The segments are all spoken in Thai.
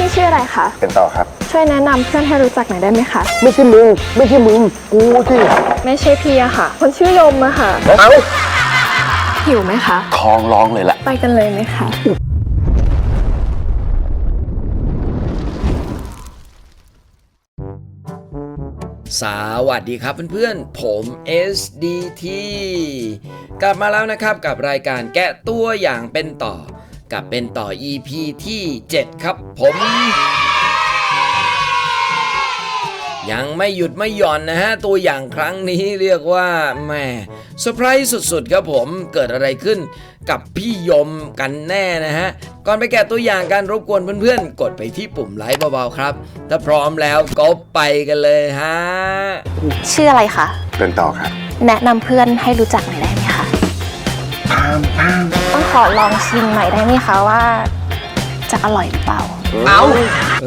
พี่ชื่ออะไรคะ เป็นต่อครับ ช่วยแนะนำเพื่อนให้รู้จักหน่อยได้ไหมคะ ไม่ใช่มึง ไม่ใช่มึง กูสิไม่ใช่พี่อะค่ะ คนชื่อยมอะค่ะ เอ้าหิวไหมคะคลองร้องเลยล่ะ ไปกันเลยไหมคะ สวัสดีครับเพื่อนๆ ผม SDT กลับมาแล้วนะครับกับรายการแกะตัวอย่างเป็นต่อ กับเป็นต่อ EP ที่ 7 ครับผม ยังไม่หยุดไม่หย่อนนะฮะ ตัวอย่างครั้งนี้เรียกว่าแหม่เซอร์ไพรส์สุดๆครับผมเกิดอะไรขึ้นกับพี่ยมกันแน่นะฮะ ก่อนไปแกะตัวอย่างการรบกวนเพื่อนๆ กดไปที่ปุ่มไลค์เบาๆครับ ถ้าพร้อมแล้วก็ไปกันเลยฮะ ชื่ออะไรคะ เป็นต่อครับ แนะนำเพื่อนให้รู้จักหน่อยได้ไหมคะ พามพามต้อง ขอลองชิมหน่อยได้ไหมคะว่าจะอร่อยหรือเปล่า เอา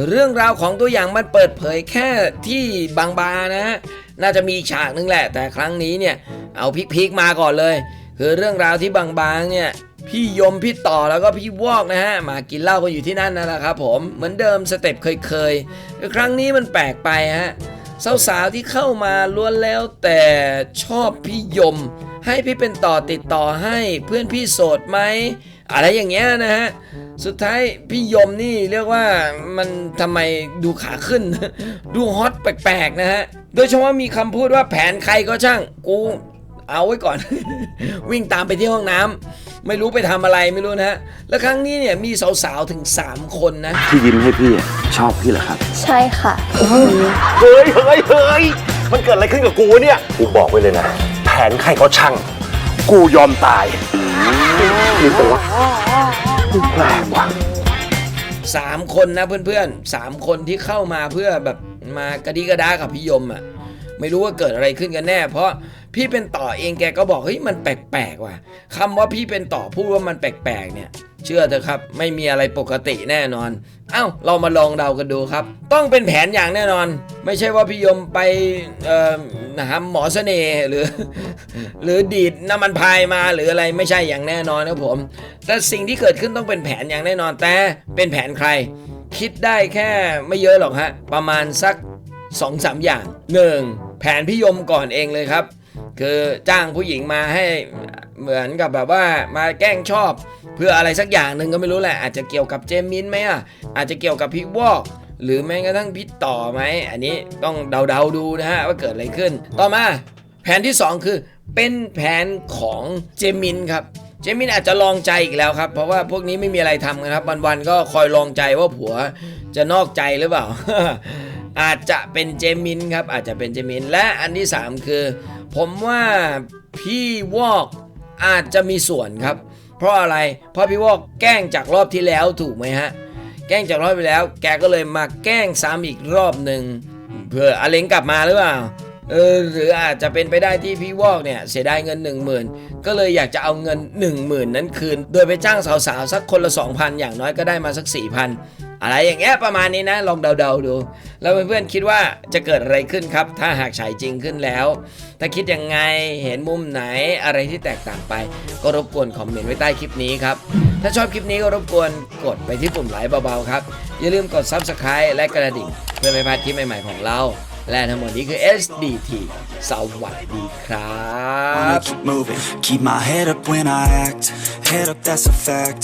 เรื่องราวของตัวอย่างมันเปิดเผยแค่ที่บางบานะฮะน่าจะมีอีกฉากนึงแหละ แต่ครั้งนี้เนี่ย เอาพีคๆมาก่อนเลย คือเรื่องราวที่บางบางเนี่ย พี่ยมพี่ต่อแล้วก็พี่วอกนะฮะ มากินเหล้ากันอยู่ที่นั่นนั่นแหละครับผมเหมือนเดิมสเต็ปเคยๆแต่ครั้งนี้มันแปลกไปฮะสาวๆที่เข้ามาล้วนแล้วแต่ชอบพี่ยม ให้พี่เป็นต่อติดต่อให้เพื่อนพี่โสดไหมอะไรอย่างเงี้ยนะฮะสุดท้ายพี่ยมนี่เรียกว่ามันทำไมดูขาขึ้น ดูฮอตแปลกๆนะฮะโดยเฉพาะมีคำพูดว่าแผนใครก็ช่างกูเอาไว้ก่อน วิ่งตามไปที่ห้องน้ำไม่รู้ไปทำอะไรไม่รู้นะฮะแล้วครั้งนี้เนี่ยมีสาวๆถึง 3 คนนะที่ยิ้มให้พี่อะชอบพี่เหรอครับ ใช่ค่ะ เฮ้ยเฮ้ยเฮ้ยมันเกิดอะไรขึ้นกับกูเนี่ย กูบอกไว้เลยนะแผนใครก็ช่าง กูยอมตายนี่ตัวแปลกว่ะสามคนนะเพื่อนๆสามคนที่เข้ามาเพื่อแบบมากระดิกระดากับพี่ยมอะไม่รู้ว่าเกิดอะไรขึ้นกันแน่ เพราะพี่เป็นต่อเองแกก็บอกเฮ้ยมันแปลกๆว่ะคำว่าพี่เป็นต่อพูดว่ามันแปลกๆเนี่ย เชื่อเถอะครับ ไม่มีอะไรปกติแน่นอน เอ้า เรามาลองเดากันดูครับ ต้องเป็นแผนอย่างแน่นอน ไม่ใช่ว่าพี่ยมไปหาหมอเสน่ห์หรือ หรือดีดน้ำมันพายมาหรืออะไรไม่ใช่อย่างแน่นอนนะผม แต่สิ่งที่เกิดขึ้นต้องเป็นแผนอย่างแน่นอนแต่เป็นแผนใคร คิดได้แค่ไม่เยอะหรอกฮะประมาณสัก2-3สามอย่าง 1. แผนพิยมก่อนเองเลยครับ คือจ้างผู้หญิงมาให้ เหมือนกับแบบว่ามาแกล้งชอบ เพื่ออะไรสักอย่างหนึ่งก็ไม่รู้แหละ อาจจะเกี่ยวกับเจมินไหมอะอาจจะเกี่ยวกับพี่วอกหรือแม้กระทั่งพี่ต่อไหม อันนี้ต้องเดาๆดูนะฮะว่าเกิดอะไรขึ้น ต่อมาแผนที่ 2 คือ เป็นแผนของเจมินครับเจมินอาจจะลองใจอีกแล้วครับ เพราะว่าพวกนี้ไม่มีอะไรทำกันครับ วันๆก็คอยลองใจว่าผัวจะนอกใจหรือเปล่า อาจจะเป็นเจมินครับอาจจะเป็นเจมิน และอันที่ 3 คือ ผมว่าพี่วอก อาจจะมีส่วนครับ เพราะอะไร เพราะพี่วอกแกล้งจากรอบที่แล้วถูกไหมฮะ แกล้งจากรอบไปแล้ว แกก็เลยมาแกล้งซ้ำอีกรอบหนึ่งเพื่ออเลงกลับมาหรือเปล่าเออหรืออาจจะเป็นไปได้ที่พี่วอกเนี่ยเสียดายเงิน 1 0,000 ก็เลยอยากจะเอาเงิน 1 0,000 นั้นคืน โดยไปจ้างสาวๆ สักคนละ 2,000 อย่างน้อยก็ได้มาสัก 4,000 อะไรอย่างเงี้ยประมาณนี้นะ ลองเดาๆดู แล้วเพื่อนๆคิดว่าจะเกิดอะไรขึ้นครับ ถ้าหากฉายจริงขึ้นแล้ว ถ้าคิดยังไงเห็นมุมไหนอะไรที่แตกต่างไป ก็รบกวนคอมเมนต์ไว้ใต้คลิปนี้ครับ ถ้าชอบคลิปนี้ก็รบกวนกดไปที่ปุ่มไลค์เบาๆครับ อย่าลืมกด Subscribe และกระดิ่ง เพื่อไม่พลาดคลิปใหม่ๆของเรา และทั้งหมดนี้คือ SDT สวัสดีครับ keep moving Keep my head up when I act Head up, that's a fact